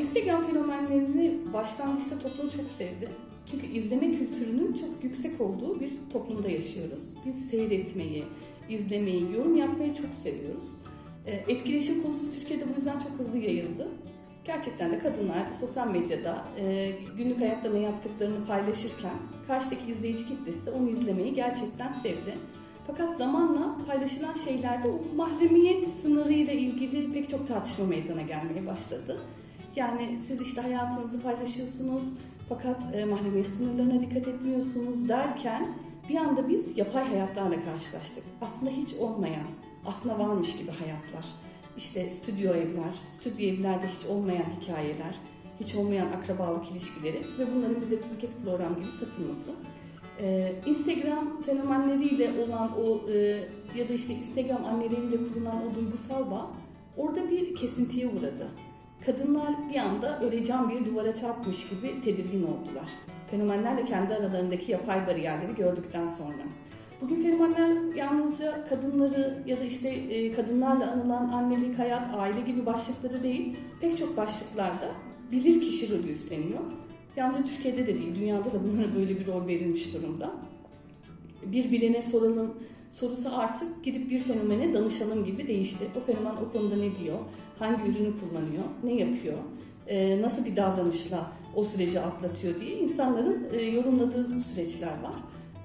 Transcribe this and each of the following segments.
Instagram fenomenlerini başlangıçta toplum çok sevdi. Çünkü izleme kültürünün çok yüksek olduğu bir toplumda yaşıyoruz. Biz seyretmeyi, izlemeyi, yorum yapmayı çok seviyoruz. Ee, Etkileşim konusu Türkiye'de bu yüzden çok hızlı yayıldı. Gerçekten de kadınlar sosyal medyada e, günlük hayatta ne yaptıklarını paylaşırken karşıdaki izleyici kitlesi de onu izlemeyi gerçekten sevdi. Fakat zamanla paylaşılan şeylerde o mahremiyet sınırı ile ilgili pek çok tartışma meydana gelmeye başladı. Yani siz işte hayatınızı paylaşıyorsunuz fakat e, mahremiyet sınırlarına dikkat etmiyorsunuz derken bir anda biz yapay hayatlarla karşılaştık. Aslında hiç olmayan, aslında varmış gibi hayatlar. İşte stüdyo evler, stüdyo evlerde hiç olmayan hikayeler, hiç olmayan akrabalık ilişkileri ve bunların bize paket program gibi satılması. Ee, Instagram fenomenleriyle olan o e, ya da işte Instagram anneleriyle kurulan o duygusal bağ orada bir kesintiye uğradı. Kadınlar bir anda öyle cam bir duvara çarpmış gibi tedirgin oldular. Fenomenlerle kendi aralarındaki yapay bariyerleri gördükten sonra. Bugün fenomenler yalnızca kadınları ya da işte e, kadınlarla anılan annelik, hayat, aile gibi başlıkları değil, pek çok başlıklarda bilir kişi rolü üstleniyor. Yalnızca Türkiye'de de değil, dünyada da bunlara böyle bir rol verilmiş durumda. Bir bilene soralım sorusu artık gidip bir fenomene danışalım gibi değişti. O fenomen o konuda ne diyor, hangi ürünü kullanıyor, ne yapıyor, e, nasıl bir davranışla o süreci atlatıyor diye insanların e, yorumladığı süreçler var.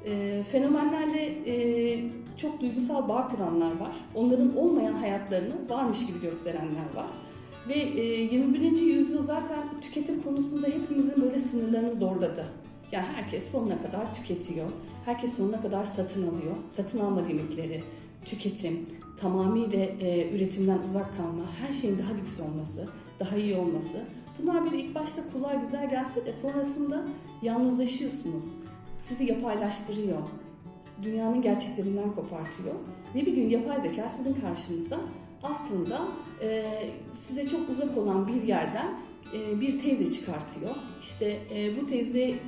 E, fenomenlerle e, çok duygusal bağ kuranlar var. Onların olmayan hayatlarını varmış gibi gösterenler var. Ve e, 21. yüzyıl zaten tüketim konusunda hepimizin böyle sınırlarını zorladı. Yani herkes sonuna kadar tüketiyor. Herkes sonuna kadar satın alıyor. Satın alma limitleri, tüketim, tamamıyla e, üretimden uzak kalma, her şeyin daha lüks olması, daha iyi olması. Bunlar böyle ilk başta kolay güzel gelse de sonrasında yalnızlaşıyorsunuz. Sizi yapaylaştırıyor. Dünyanın gerçeklerinden kopartıyor. Ve bir gün yapay zeka sizin karşınıza aslında e, size çok uzak olan bir yerden e, bir teyze çıkartıyor. İşte e, bu teyze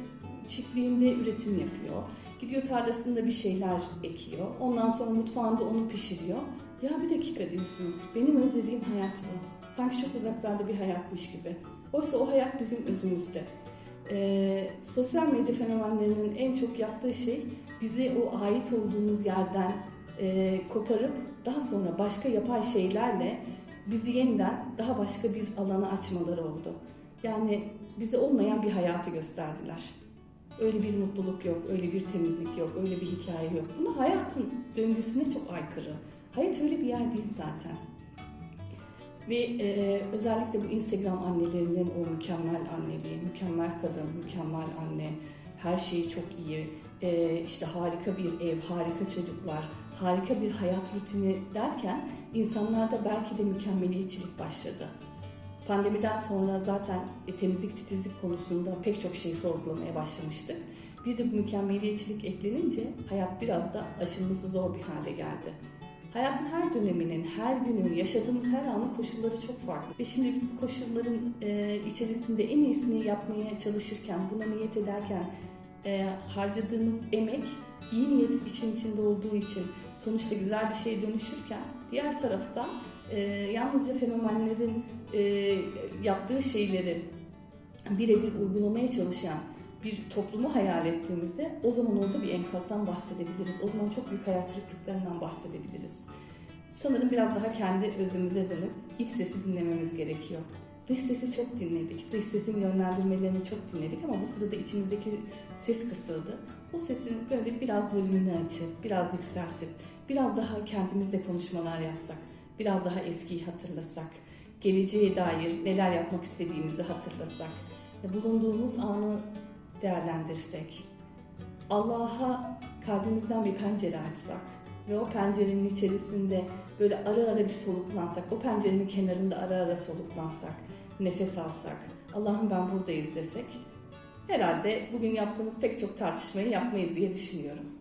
çiftliğinde üretim yapıyor. Gidiyor tarlasında bir şeyler ekiyor. Ondan sonra mutfağında onu pişiriyor. Ya bir dakika diyorsunuz. Benim özlediğim hayat bu. Sanki çok uzaklarda bir hayatmış gibi. Oysa o hayat bizim özümüzde. Ee, sosyal medya fenomenlerinin en çok yaptığı şey bizi o ait olduğumuz yerden e, koparıp daha sonra başka yapay şeylerle bizi yeniden daha başka bir alana açmaları oldu. Yani bize olmayan bir hayatı gösterdiler. Öyle bir mutluluk yok, öyle bir temizlik yok, öyle bir hikaye yok. Bunlar hayatın döngüsüne çok aykırı. Hayat öyle bir yer değil zaten. Ve e, özellikle bu Instagram annelerinin o mükemmel anneliği, mükemmel kadın, mükemmel anne, her şeyi çok iyi, e, işte harika bir ev, harika çocuklar, harika bir hayat rutini derken insanlarda belki de mükemmeliyetçilik başladı. Pandemiden sonra zaten e, temizlik titizlik konusunda pek çok şeyi sorgulamaya başlamıştık. Bir de bu mükemmeliyetçilik eklenince hayat biraz da aşılması zor bir hale geldi. Hayatın her döneminin, her günün, yaşadığımız her anın koşulları çok farklı. Ve şimdi biz bu koşulların e, içerisinde en iyisini yapmaya çalışırken, buna niyet ederken e, harcadığımız emek iyi niyet için içinde olduğu için sonuçta güzel bir şeye dönüşürken diğer tarafta e, yalnızca fenomenlerin e, yaptığı şeyleri birebir uygulamaya çalışan bir toplumu hayal ettiğimizde o zaman orada bir enkazdan bahsedebiliriz. O zaman çok büyük hayal kırıklıklarından bahsedebiliriz. Sanırım biraz daha kendi özümüze dönüp iç sesi dinlememiz gerekiyor. Dış sesi çok dinledik. Dış sesin yönlendirmelerini çok dinledik ama bu sırada içimizdeki ses kısıldı. O sesin böyle biraz volümünü açıp, biraz yükseltip, biraz daha kendimizle konuşmalar yapsak, biraz daha eskiyi hatırlasak, geleceğe dair neler yapmak istediğimizi hatırlasak, bulunduğumuz anı değerlendirsek, Allah'a kalbimizden bir pencere açsak ve o pencerenin içerisinde böyle ara ara bir soluklansak, o pencerenin kenarında ara ara soluklansak, nefes alsak, Allah'ım ben buradayız desek, herhalde bugün yaptığımız pek çok tartışmayı yapmayız diye düşünüyorum.